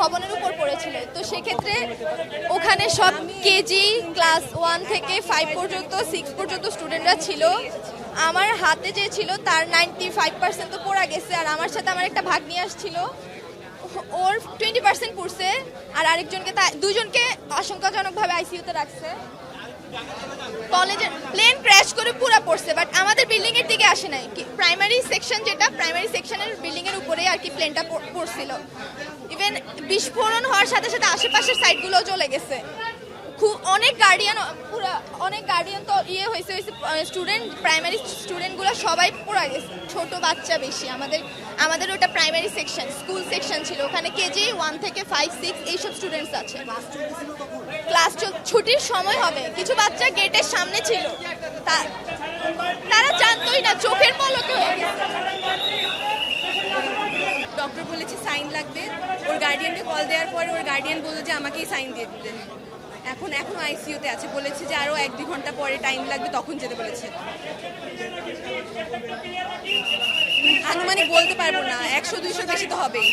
ভবনের উপর পড়েছিল। তো সেক্ষেত্রে ওখানে সব কেজি ক্লাস ওয়ান থেকে ফাইভ পর্যন্ত সিক্স পর্যন্ত স্টুডেন্টরা ছিল। আমার হাতে যে ছিল তার নাইনটি ফাইভ পার্সেন্ট তো পড়া গেছে, আর আমার সাথে আমার একটা ভাগ নিয়ে আসছিল। ওর টোয়েন্টি পার্সেন্ট পড়ছে, আর আরেকজনকে তা দুজনকে আশঙ্কাজনকভাবে আইসিইউতে রাখছে। কলেজের প্লেন ক্র্যাশ করে পুরো পড়ছে বাট আমাদের আসে নাই। প্রাইমারি সেকশন যেটা প্রাইমারি সেকশনের বিল্ডিং এর উপরেই আর কি প্লেনটা পড়ছিল। ইভেন বিস্ফোরণ হওয়ার সাথে সাথে আশেপাশের সাইডগুলোও চলে গেছে। খুব অনেক গার্ডিয়ান পুরো, অনেক গার্ডিয়ান তো ইয়ে হয়েছে হয়েছে স্টুডেন্ট প্রাইমারি স্টুডেন্টগুলো সবাই পড়া গেছে। ছোট বাচ্চা বেশি, আমাদের আমাদের ওটা প্রাইমারি সেকশন স্কুল সেকশন ছিল। ওখানে কেজি ওয়ান থেকে ফাইভ সিক্স এইসব স্টুডেন্টস আছে। ক্লাস ছুটির সময় হবে। কিছু বাচ্চা গেটের সামনে ছিল। তা- না, চোখের পলকে ডক্টর বলেছে, সাইন লাগবে। ওর গার্ডিয়ানকে কল দেওয়ার পরে ওর গার্ডিয়ান বলল যে, আমাকেই সাইন দিয়ে দিতে। এখন এখন আইসিইউতে আছে। বলেছে যে আরও এক দুই ঘণ্টা পরে টাইম লাগবে, তখন যেতে বলেছে। আনুমানিক বলতে পারব না একশো দুইশো বেশি তো হবেই।